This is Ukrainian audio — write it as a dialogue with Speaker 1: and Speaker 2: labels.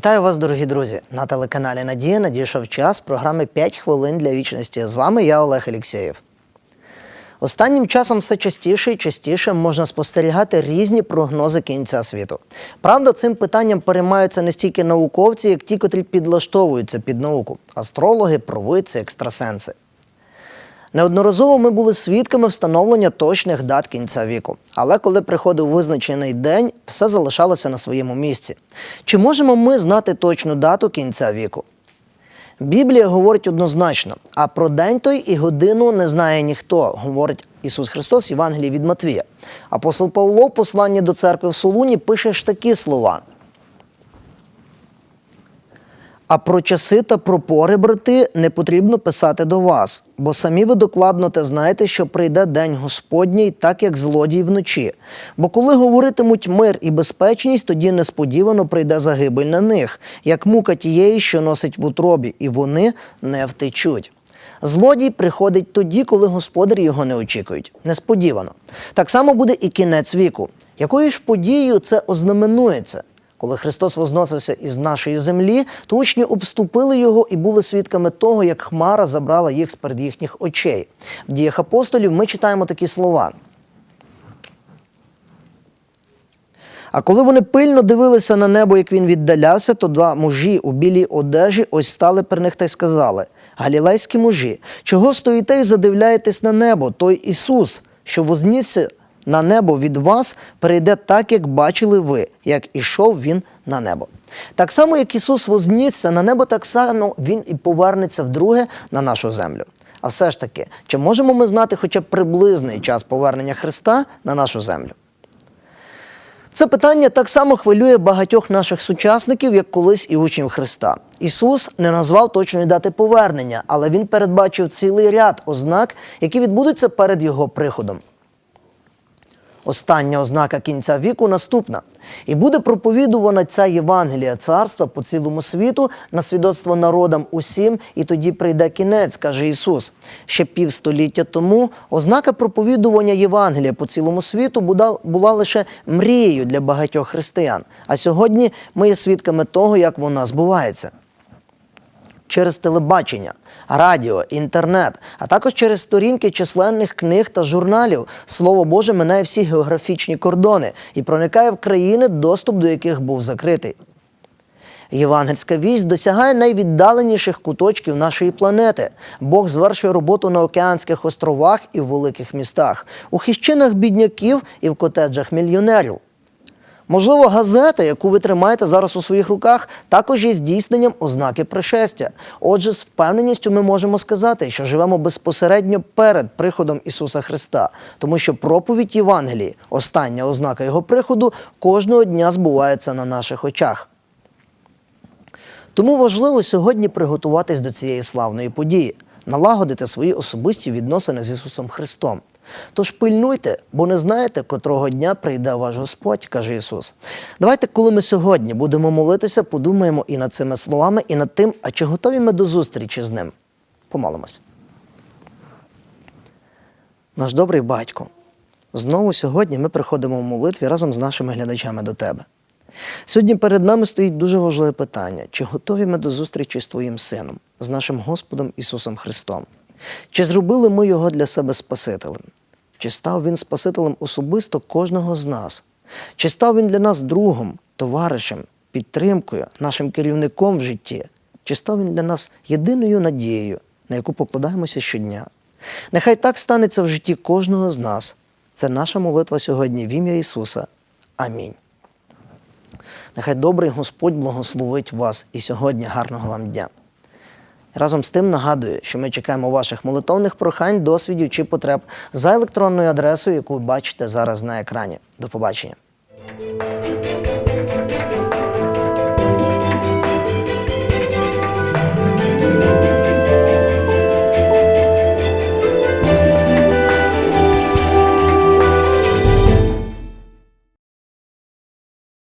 Speaker 1: Вітаю вас, дорогі друзі! На телеканалі Надія надійшов час програми «5 хвилин для вічності. З вами я, Олег Алєксєєв. Останнім часом все частіше і частіше можна спостерігати різні прогнози кінця світу. Правда, цим питанням переймаються не стільки науковці, як ті, котрі підлаштовуються під науку астрологи, провидці, екстрасенси. Неодноразово ми були свідками встановлення точних дат кінця віку. Але коли приходив визначений день, все залишалося на своєму місці. Чи можемо ми знати точну дату кінця віку? Біблія говорить однозначно, а про день той і годину не знає ніхто, говорить Ісус Христос Євангелії від Матвія. Апостол Павло в посланні до церкви в Солуні пише ж такі слова. А про часи та про пори, брати, не потрібно писати до вас, бо самі ви докладно те знаєте, що прийде день Господній, так як злодій вночі. Бо коли говоритимуть мир і безпечність, тоді несподівано прийде загибель на них, як мука тієї, що носить в утробі, і вони не втечуть. Злодій приходить тоді, коли господарі його не очікують. Несподівано. Так само буде і кінець віку. Якою ж подією це ознаменується? Коли Христос возносився із нашої землі, то учні обступили його і були свідками того, як Хмара забрала їх з перед їхніх очей. В діях апостолів ми читаємо такі слова. А коли вони пильно дивилися на небо, як він віддалявся, то два мужі у білій одежі ось стали при них та й сказали: Галілейські мужі, чого стоїте і задивляєтесь на небо? Той Ісус, що вознісся на небо від вас, перейде так, як бачили ви, як ішов він на небо. Так само, як Ісус вознісся на небо, так само Він і повернеться вдруге на нашу землю. А все ж таки, чи можемо ми знати хоча б приблизний час повернення Христа на нашу землю? Це питання так само хвилює багатьох наших сучасників, як колись і учнів Христа. Ісус не назвав точної дати повернення, але Він передбачив цілий ряд ознак, які відбудуться перед Його приходом. Остання ознака кінця віку наступна. І буде проповідувана ця Євангелія царства по цілому світу на свідоцтво народам усім, і тоді прийде кінець, каже Ісус. Ще півстоліття тому ознака проповідування Євангелія по цілому світу була, лише мрією для багатьох християн. А сьогодні ми є свідками того, як вона збувається через телебачення, радіо, інтернет, а також через сторінки численних книг та журналів. Слово Боже минає всі географічні кордони і проникає в країни, доступ до яких був закритий. Євангельська вість досягає найвіддаленіших куточків нашої планети. Бог звершує роботу на океанських островах і в великих містах, у хіщинах бідняків і в котеджах мільйонерів. Можливо, газета, яку ви тримаєте зараз у своїх руках, також є здійсненням ознаки пришестя. Отже, з впевненістю ми можемо сказати, що живемо безпосередньо перед приходом Ісуса Христа, тому що проповідь Євангелії, остання ознака Його приходу, кожного дня збувається на наших очах. Тому важливо сьогодні приготуватись до цієї славної події, налагодити свої особисті відносини з Ісусом Христом. Тож пильнуйте, бо не знаєте, котрого дня прийде ваш Господь, каже Ісус. Давайте, коли ми сьогодні будемо молитися, подумаємо і над цими словами, і над тим, а чи готові ми до зустрічі з ним. Помолимось. Наш добрий батько, знову сьогодні ми приходимо в молитві разом з нашими глядачами до Тебе. Сьогодні перед нами стоїть дуже важливе питання: чи готові ми до зустрічі з Твоїм Сином, з нашим Господом Ісусом Христом? Чи зробили ми Його для себе Спасителем? Чи став Він Спасителем особисто кожного з нас? Чи став Він для нас другом, товаришем, підтримкою, нашим керівником в житті? Чи став Він для нас єдиною надією, на яку покладаємося щодня? Нехай так станеться в житті кожного з нас. Це наша молитва сьогодні в ім'я Ісуса. Амінь. Нехай добрий Господь благословить вас і сьогодні гарного вам дня. Разом з тим нагадую, що ми чекаємо ваших молитовних прохань, досвідів чи потреб за електронною адресою, яку ви бачите зараз на екрані. До побачення.